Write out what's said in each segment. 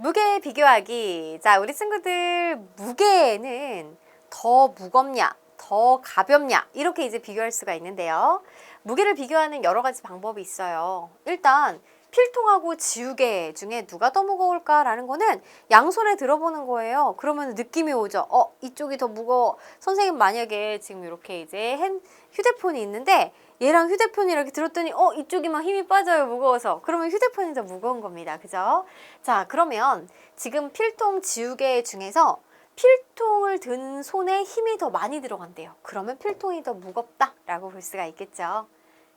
무게 비교하기. 자, 우리 친구들 무게는 더 무겁냐, 더 가볍냐 이렇게 이제 비교할 수가 있는데요. 무게를 비교하는 여러 가지 방법이 있어요. 일단 필통하고 지우개 중에 누가 더 무거울까라는 거는 양손에 들어보는 거예요. 그러면 느낌이 오죠. 어, 이쪽이 더 무거워. 선생님 만약에 지금 이렇게 이제 핸, 휴대폰이 있는데 얘랑 휴대폰이 이렇게 들었더니 어, 이쪽이 막 힘이 빠져요. 무거워서. 그러면 휴대폰이 더 무거운 겁니다. 그죠? 자, 그러면 지금 필통 지우개 중에서 필통을 든 손에 힘이 더 많이 들어간대요. 그러면 필통이 더 무겁다 라고 볼 수가 있겠죠.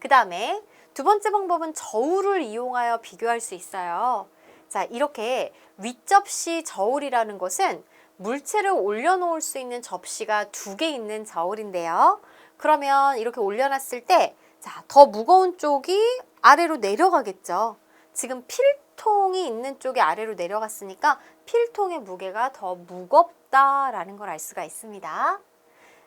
그 다음에 두 번째 방법은 저울을 이용하여 비교할 수 있어요. 자, 이렇게 윗접시 저울이라는 것은 물체를 올려놓을 수 있는 접시가 두 개 있는 저울인데요. 그러면 이렇게 올려놨을 때, 자, 더 무거운 쪽이 아래로 내려가겠죠. 지금 필통이 있는 쪽이 아래로 내려갔으니까 필통의 무게가 더 무겁다라는 걸 알 수가 있습니다.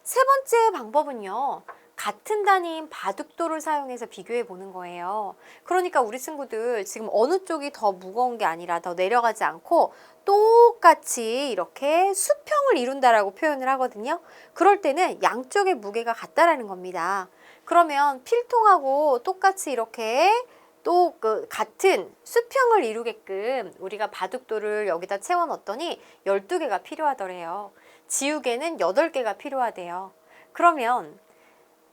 세 번째 방법은요. 같은 단위인 바둑돌을 사용해서 비교해 보는 거예요. 그러니까 우리 친구들 지금 어느 쪽이 더 무거운 게 아니라 더 내려가지 않고 똑같이 이렇게 수평을 이룬다라고 표현을 하거든요. 그럴 때는 양쪽의 무게가 같다라는 겁니다. 그러면 필통하고 똑같이 이렇게 또그 같은 수평을 이루게끔 우리가 바둑돌을 여기다 채워 넣었더니 12개가 필요하더래요. 지우개는 8개가 필요하대요. 그러면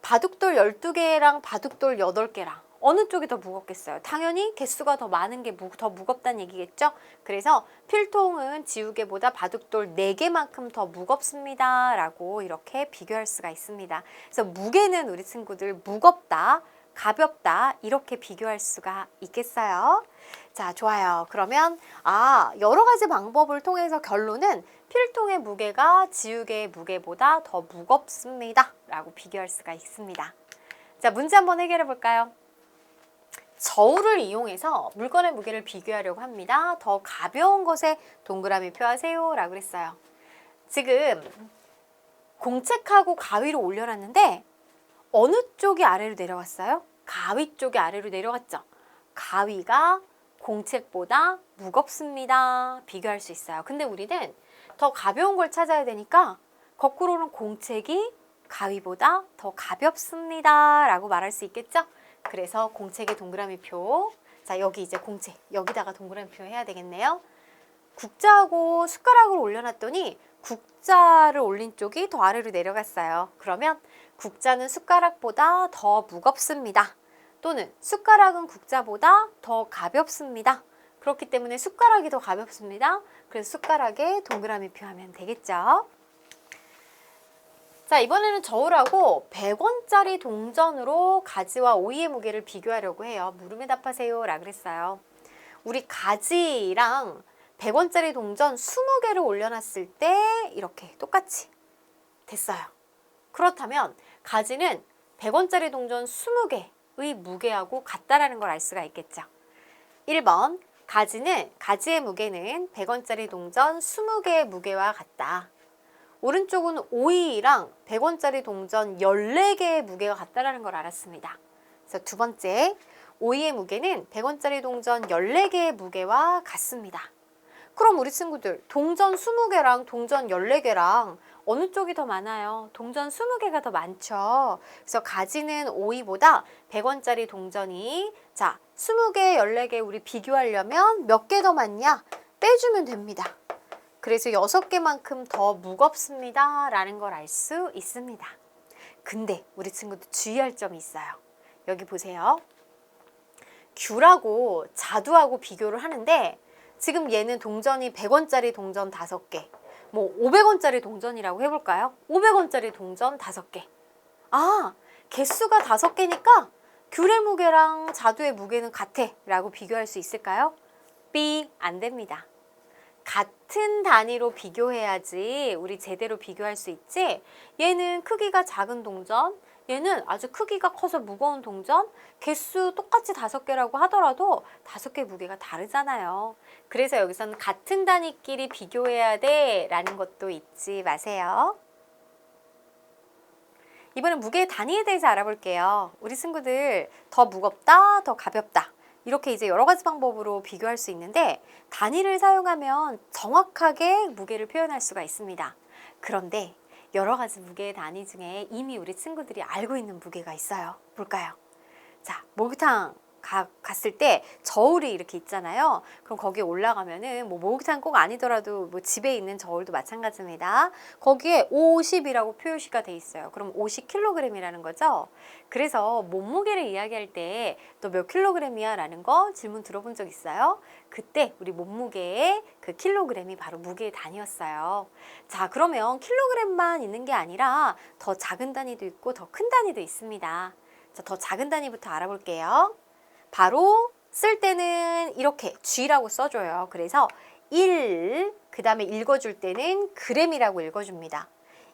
바둑돌 12개랑 바둑돌 8개랑 어느 쪽이 더 무겁겠어요? 당연히 개수가 더 많은 게 더 무겁다는 얘기겠죠? 그래서 필통은 지우개보다 바둑돌 4개만큼 더 무겁습니다. 라고 이렇게 비교할 수가 있습니다. 그래서 무게는 우리 친구들 무겁다, 가볍다 이렇게 비교할 수가 있겠어요. 자, 좋아요. 그러면 아, 여러 가지 방법을 통해서 결론은 필통의 무게가 지우개의 무게보다 더 무겁습니다. 라고 비교할 수가 있습니다. 자, 문제 한번 해결해 볼까요? 저울을 이용해서 물건의 무게를 비교하려고 합니다. 더 가벼운 것에 동그라미 표하세요. 라고 그랬어요. 지금 공책하고 가위로 올려놨는데 어느 쪽이 아래로 내려갔어요? 가위 쪽이 아래로 내려갔죠. 가위가 공책보다 무겁습니다. 비교할 수 있어요. 근데 우리는 더 가벼운 걸 찾아야 되니까 거꾸로는 공책이 가위보다 더 가볍습니다. 라고 말할 수 있겠죠? 그래서 공책의 동그라미 표. 자, 여기 이제 공책. 여기다가 동그라미 표 해야 되겠네요. 국자하고 숟가락을 올려놨더니 국자를 올린 쪽이 더 아래로 내려갔어요. 그러면 국자는 숟가락보다 더 무겁습니다. 또는 숟가락은 국자보다 더 가볍습니다. 그렇기 때문에 숟가락이 더 가볍습니다. 그래서 숟가락에 동그라미 표하면 되겠죠. 자, 이번에는 저울하고 100원짜리 동전으로 가지와 오이의 무게를 비교하려고 해요. 물음에 답하세요. 라 그랬어요. 우리 가지랑 100원짜리 동전 20개를 올려놨을 때 이렇게 똑같이 됐어요. 그렇다면 가지는 100원짜리 동전 20개의 무게하고 같다라는 걸 알 수가 있겠죠. 1번 가지는 가지의 무게는 100원짜리 동전 20개의 무게와 같다. 오른쪽은 오이랑 100원짜리 동전 14개의 무게가 같다라는 걸 알았습니다. 그래서 두 번째, 오이의 무게는 100원짜리 동전 14개의 무게와 같습니다. 그럼 우리 친구들 동전 20개랑 동전 14개랑 어느 쪽이 더 많아요? 동전 20개가 더 많죠. 그래서 가지는 오이보다 100원짜리 동전이 자 20개, 14개 우리 비교하려면 몇 개더 많냐? 빼주면 됩니다. 그래서 6개만큼 더 무겁습니다. 라는 걸 알 수 있습니다. 근데 우리 친구들 주의할 점이 있어요. 여기 보세요. 귤하고 자두하고 비교를 하는데 지금 얘는 동전이 100원짜리 동전 5개, 뭐 500원짜리 동전이라고 해볼까요? 500원짜리 동전 5개. 아, 개수가 5개니까 귤의 무게랑 자두의 무게는 같아 라고 비교할 수 있을까요? B, 안 됩니다. 같은 단위로 비교해야지 우리 제대로 비교할 수 있지 얘는 크기가 작은 동전 얘는 아주 크기가 커서 무거운 동전 개수 똑같이 다섯 개라고 하더라도 다섯 개 무게가 다르잖아요 그래서 여기서는 같은 단위끼리 비교해야 돼 라는 것도 잊지 마세요 이번엔 무게의 단위에 대해서 알아볼게요 우리 친구들 더 무겁다 더 가볍다 이렇게 이제 여러 가지 방법으로 비교할 수 있는데 단위를 사용하면 정확하게 무게를 표현할 수가 있습니다. 그런데 여러 가지 무게의 단위 중에 이미 우리 친구들이 알고 있는 무게가 있어요. 뭘까요? 자, 목욕탕 가, 갔을 때 저울이 이렇게 있잖아요. 그럼 거기에 올라가면은 뭐 목욕탕 꼭 아니더라도 뭐 집에 있는 저울도 마찬가지입니다. 거기에 50이라고 표시가 돼 있어요. 그럼 50kg이라는 거죠. 그래서 몸무게를 이야기할 때 너 몇 킬로그램이야? 라는 거 질문 들어본 적 있어요? 그때 우리 몸무게의 그 킬로그램이 바로 무게의 단위였어요. 자, 그러면 킬로그램만 있는 게 아니라 더 작은 단위도 있고 더 큰 단위도 있습니다. 자, 더 작은 단위부터 알아볼게요. 바로 쓸 때는 이렇게 G라고 써줘요. 그래서 1, 그 다음에 읽어줄 때는 그램이라고 읽어줍니다.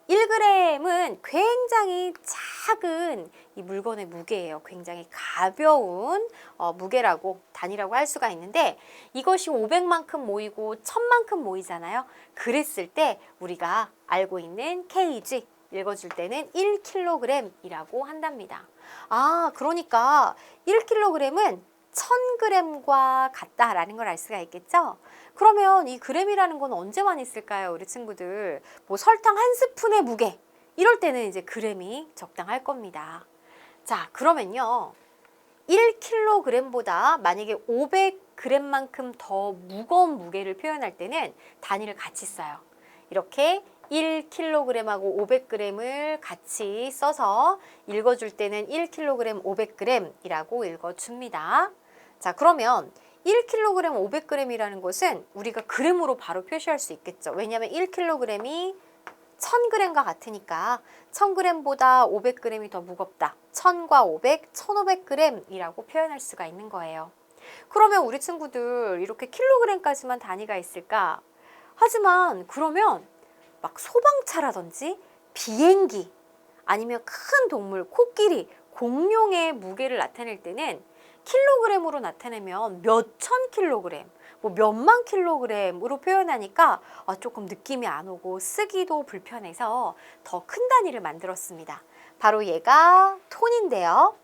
1g은 굉장히 작은 이 물건의 무게예요. 굉장히 가벼운 어, 무게라고 단위라고 할 수가 있는데 이것이 500만큼 모이고 1000만큼 모이잖아요. 그랬을 때 우리가 알고 있는 kg 읽어줄 때는 1kg이라고 한답니다. 아, 그러니까 1kg은 1000g과 같다라는 걸 알 수가 있겠죠? 그러면 이 그램이라는 건 언제만 있을까요, 우리 친구들? 뭐 설탕 한 스푼의 무게 이럴 때는 이제 그램이 적당할 겁니다. 자, 그러면요. 1kg보다 만약에 500g만큼 더 무거운 무게를 표현할 때는 단위를 같이 써요. 이렇게 1kg하고 500g을 같이 써서 읽어줄 때는 1kg 500g이라고 읽어줍니다. 자, 그러면 1kg 500g이라는 것은 우리가 그램으로 바로 표시할 수 있겠죠. 왜냐하면 1kg이 1000g과 같으니까 1000g보다 500g이 더 무겁다. 1000과 500, 1500g이라고 표현할 수가 있는 거예요. 그러면 우리 친구들 이렇게 킬로그램까지만 단위가 있을까? 하지만 그러면 막 소방차라든지 비행기 아니면 큰 동물, 코끼리, 공룡의 무게를 나타낼 때는 킬로그램으로 나타내면 몇천 킬로그램, 뭐 몇만 킬로그램으로 표현하니까 아, 조금 느낌이 안 오고 쓰기도 불편해서 더 큰 단위를 만들었습니다. 바로 얘가 톤인데요.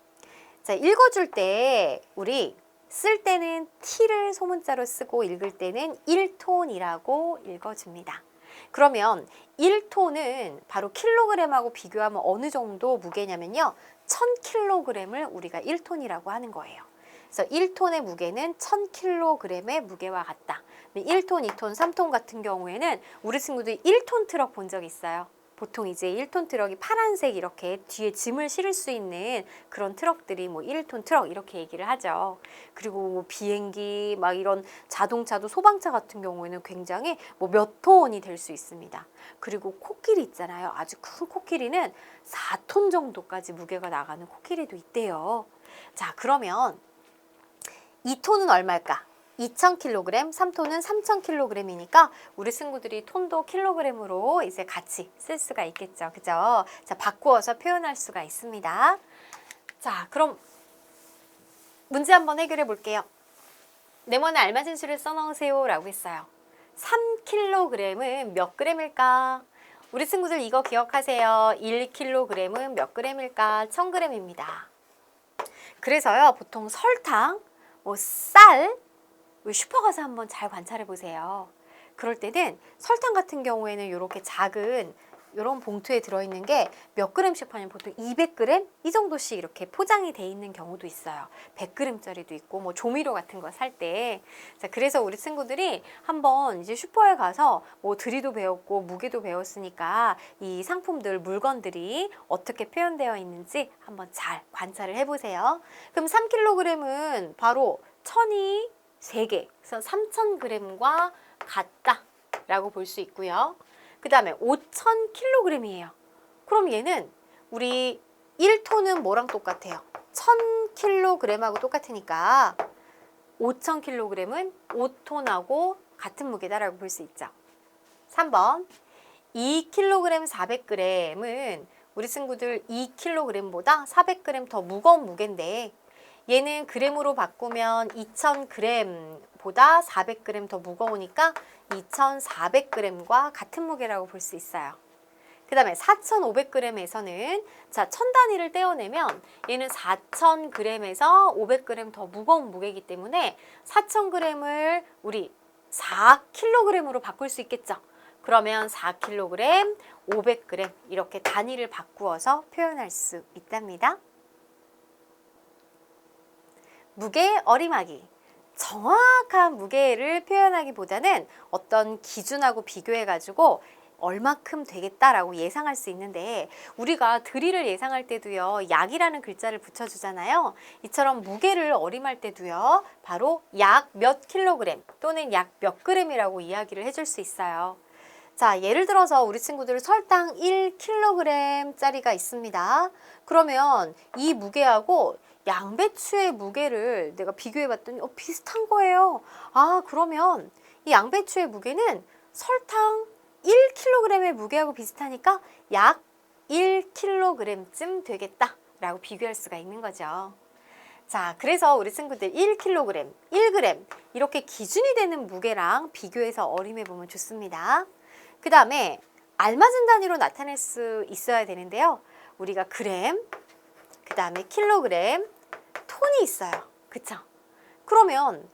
자, 읽어줄 때 우리 쓸 때는 T를 소문자로 쓰고 읽을 때는 1톤이라고 읽어줍니다. 그러면 1톤은 바로 킬로그램하고 비교하면 어느 정도 무게냐면요. 1000kg을 우리가 1톤이라고 하는 거예요. 그래서 1톤의 무게는 1000kg의 무게와 같다. 1톤, 2톤, 3톤 같은 경우에는 우리 친구들이 1톤 트럭 본 적 있어요. 보통 이제 1톤 트럭이 파란색 이렇게 뒤에 짐을 실을 수 있는 그런 트럭들이 뭐 1톤 트럭 이렇게 얘기를 하죠. 그리고 뭐 비행기 막 이런 자동차도 소방차 같은 경우에는 굉장히 뭐 몇 톤이 될 수 있습니다. 그리고 코끼리 있잖아요. 아주 큰 코끼리는 4톤 정도까지 무게가 나가는 코끼리도 있대요. 자, 그러면 2톤은 얼마일까? 2,000kg, 3톤은 3,000kg이니까 우리 친구들이 톤도 킬로그램으로 이제 같이 쓸 수가 있겠죠. 그죠? 자, 바꾸어서 표현할 수가 있습니다. 자, 그럼 문제 한번 해결해 볼게요. 네모에 알맞은 수를 써넣으세요 라고 했어요. 3kg은 몇 g일까? 우리 친구들 이거 기억하세요. 1kg은 몇 g일까? 1000g입니다. 그래서요, 보통 설탕, 뭐 쌀, 슈퍼 가서 한번 잘 관찰해 보세요. 그럴 때는 설탕 같은 경우에는 이렇게 작은 이런 봉투에 들어있는 게 몇 그램씩 파면 보통 200g 이 정도씩 이렇게 포장이 돼 있는 경우도 있어요. 100g짜리도 있고 뭐 조미료 같은 거 살 때. 자, 그래서 우리 친구들이 한번 이제 슈퍼에 가서 뭐 들이도 배웠고 무게도 배웠으니까 이 상품들 물건들이 어떻게 표현되어 있는지 한번 잘 관찰을 해보세요. 그럼 3kg은 바로 천이 3개, 그래서 3,000g과 같다라고 볼 수 있고요. 그 다음에 5,000kg이에요. 그럼 얘는 우리 1톤은 뭐랑 똑같아요? 1,000kg하고 똑같으니까 5,000kg은 5톤하고 같은 무게다라고 볼 수 있죠. 3번 2kg 400g은 우리 친구들 2kg보다 400g 더 무거운 무게인데 얘는 그램으로 바꾸면 2000g보다 400g 더 무거우니까 2400g과 같은 무게라고 볼 수 있어요. 그 다음에 4,500g에서는 자, 천 단위를 떼어내면 얘는 4,000g에서 500g 더 무거운 무게이기 때문에 4,000g을 우리 4kg으로 바꿀 수 있겠죠. 그러면 4kg, 500g 이렇게 단위를 바꾸어서 표현할 수 있답니다. 무게 어림하기. 정확한 무게를 표현하기보다는 어떤 기준하고 비교해가지고 얼마큼 되겠다라고 예상할 수 있는데 우리가 드릴을 예상할 때도요 약이라는 글자를 붙여주잖아요. 이처럼 무게를 어림할 때도요 바로 약 몇 킬로그램 또는 약 몇 그램이라고 이야기를 해줄 수 있어요. 자 예를 들어서 우리 친구들 설탕 1kg짜리가 있습니다. 그러면 이 무게하고 양배추의 무게를 내가 비교해 봤더니 어, 비슷한 거예요 아 그러면 이 양배추의 무게는 설탕 1kg의 무게하고 비슷하니까 약 1kg쯤 되겠다 라고 비교할 수가 있는 거죠. 자, 그래서 우리 친구들 1kg, 1g 이렇게 기준이 되는 무게랑 비교해서 어림해 보면 좋습니다. 그 다음에 알맞은 단위로 나타낼 수 있어야 되는데요. 우리가 그램, 그 다음에 킬로그램, 톤이 있어요. 그쵸? 그러면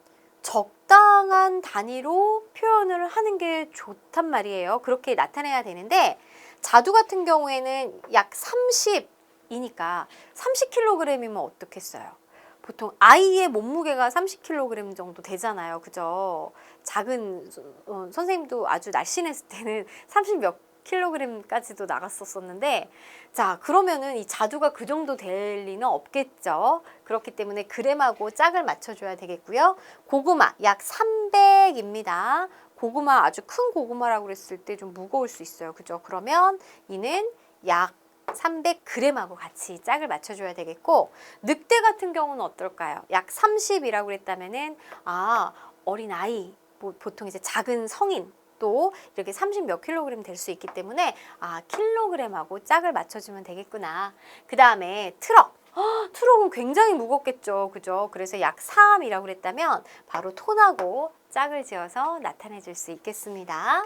적당한 단위로 표현을 하는 게 좋단 말이에요. 그렇게 나타내야 되는데 자두 같은 경우에는 약 30이니까 30kg이면 어떻겠어요? 보통 아이의 몸무게가 30kg 정도 되잖아요. 그죠? 작은 어, 선생님도 아주 날씬했을 때는 30몇 킬로그램까지도 나갔었었는데 자 그러면은 이 자두가 그 정도 될 리는 없겠죠. 그렇기 때문에 그램하고 짝을 맞춰줘야 되겠고요. 고구마 약 300입니다. 고구마 아주 큰 고구마라고 그랬을 때 좀 무거울 수 있어요. 그죠? 그러면 이는 약 300g하고 같이 짝을 맞춰줘야 되겠고 늑대 같은 경우는 어떨까요? 약 30이라고 그랬다면은 아 어린 아이 뭐 보통 이제 작은 성인 또 이렇게 30 몇 킬로그램 될 수 있기 때문에 아 킬로그램하고 짝을 맞춰주면 되겠구나. 그 다음에 트럭. 어, 트럭은 굉장히 무겁겠죠. 그죠? 그래서 약 3이라고 그랬다면 바로 톤하고 짝을 지어서 나타내 줄 수 있겠습니다.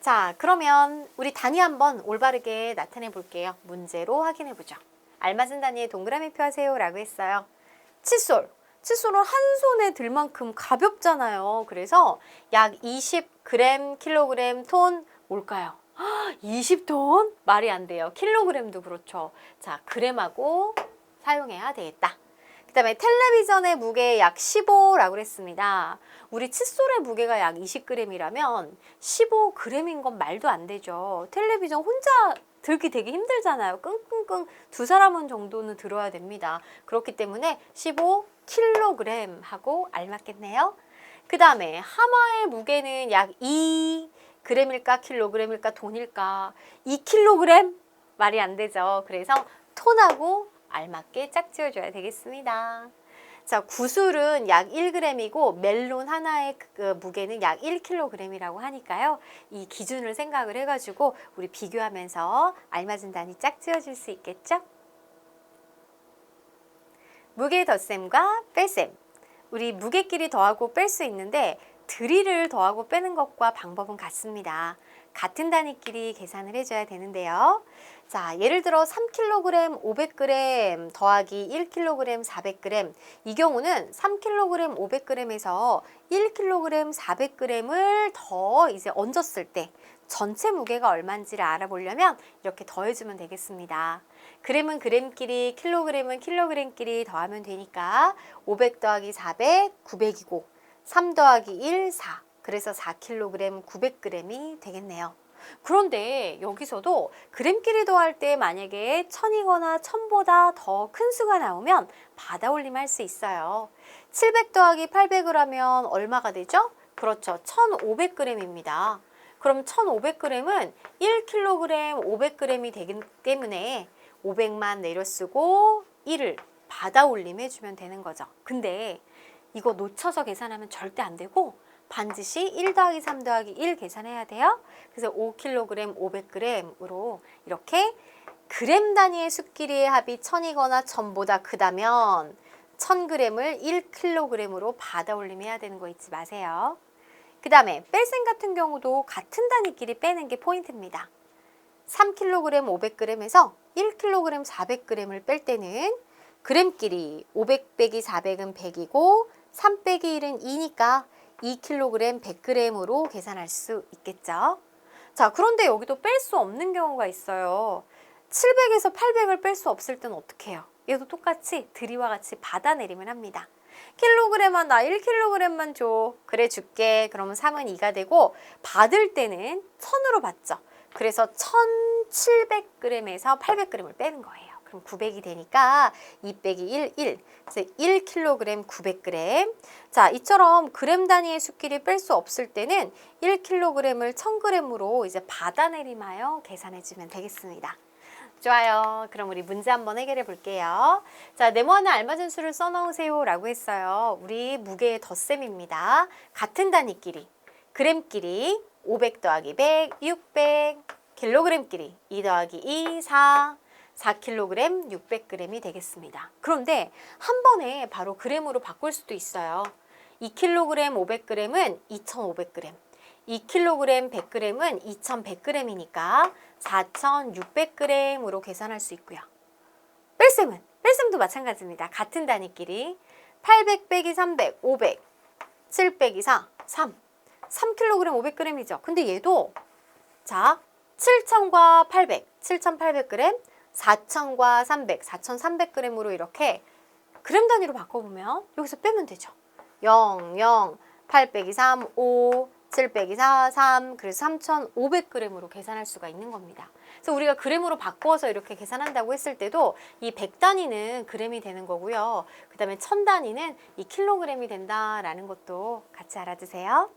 자, 그러면 우리 단위 한번 올바르게 나타내 볼게요. 문제로 확인해 보죠. 알맞은 단위에 동그라미 펴세요 라고 했어요. 칫솔. 칫솔은 한 손에 들 만큼 가볍잖아요. 그래서 약 20g, 킬로그램, 톤 뭘까요? 20톤? 말이 안 돼요. 킬로그램도 그렇죠. 자, 그램하고 사용해야 되겠다. 그 다음에 텔레비전의 무게 약 15라고 했습니다. 우리 칫솔의 무게가 약 20g이라면 15g인 건 말도 안 되죠. 텔레비전 혼자 들기 되게 힘들잖아요. 끙끙끙 두 사람은 정도는 들어야 됩니다. 그렇기 때문에 15kg 하고 알맞겠네요. 그 다음에 하마의 무게는 약 2g일까 킬로그램일까 톤일까 2kg 말이 안 되죠. 그래서 톤하고 알맞게 짝지어줘야 되겠습니다. 자, 구슬은 약 1g이고 멜론 하나의 그 무게는 약 1kg이라고 하니까요. 이 기준을 생각을 해가지고 우리 비교하면서 알맞은 단위 짝지어줄 수 있겠죠? 무게 덧셈과 뺄셈. 우리 무게끼리 더하고 뺄 수 있는데 드릴을 더하고 빼는 것과 방법은 같습니다. 같은 단위끼리 계산을 해줘야 되는데요. 자, 예를 들어 3kg 500g 더하기 1kg 400g 이 경우는 3kg 500g에서 1kg 400g을 더 이제 얹었을 때 전체 무게가 얼마인지를 알아보려면 이렇게 더해주면 되겠습니다. 그램은 그램끼리, 킬로그램은 킬로그램끼리 더하면 되니까 500 더하기 400, 900이고 3 더하기 1, 4. 그래서 4kg 900g이 되겠네요. 그런데 여기서도 그램끼리 더할 때 만약에 천이거나 천보다 더 큰 수가 나오면 받아 올림 할 수 있어요. 700 더하기 800을 하면 얼마가 되죠? 그렇죠. 1500g입니다. 그럼 1500g은 1kg 500g이 되기 때문에 500만 내려 쓰고 1을 받아 올림 해주면 되는 거죠. 근데 이거 놓쳐서 계산하면 절대 안 되고 반드시 1 더하기 3 더하기 1 계산해야 돼요. 그래서 5kg 500g으로 이렇게 그램 단위의 숫끼리의 합이 1000이거나 1000보다 크다면 1000g을 1kg으로 받아 올림해야 되는 거 잊지 마세요. 그 다음에 뺄셈 같은 경우도 같은 단위끼리 빼는 게 포인트입니다. 3kg 500g에서 1kg 400g을 뺄 때는 그램끼리 500 빼기 400은 100이고 3 빼기 1은 2니까 2kg 100g으로 계산할 수 있겠죠. 자, 그런데 여기도 뺄 수 없는 경우가 있어요. 700에서 800을 뺄 수 없을 땐 어떻게 해요? 얘도 똑같이 드리와 같이 받아내리면 합니다. 킬로그램만 나 1kg만 줘. 그래 줄게. 그러면 3은 2가 되고 받을 때는 1000으로 받죠. 그래서 1700g에서 800g을 빼는 거예요. 그럼 900이 되니까 2 빼기 1, 1. 그래서 1kg 900g. 자, 이처럼 그램 단위의 숫끼리 뺄수 없을 때는 1kg을 1000g으로 이제 받아내림하여 계산해 주면 되겠습니다. 좋아요. 그럼 우리 문제 한번 해결해 볼게요. 자, 네모하는 알맞은 수를 써놓으세요 라고 했어요. 우리 무게의 덧셈입니다. 같은 단위끼리, 그램끼리 500 더하기 100, 600, 킬로그램끼리 2 더하기 2, 4, 4kg 600g이 되겠습니다. 그런데 한 번에 바로 그램으로 바꿀 수도 있어요. 2kg 500g은 2500g, 2kg 100g은 2100g이니까 4600g으로 계산할 수 있고요. 뺄셈은 뺄셈도 마찬가지입니다. 같은 단위끼리 800 빼기 300, 500, 7 빼기 4, 3. 3kg 500g이죠. 근데 얘도 자 7000과 800, 7800g, 4000과 300, 4300g으로 이렇게 그램 단위로 바꿔보면 여기서 빼면 되죠. 0, 0, 8 빼기 3, 5, 7 빼기 4, 3, 그래서 3,500g으로 계산할 수가 있는 겁니다. 그래서 우리가 그램으로 바꿔서 이렇게 계산한다고 했을 때도 이 100단위는 그램이 되는 거고요. 그 다음에 1000단위는 이 킬로그램이 된다라는 것도 같이 알아두세요.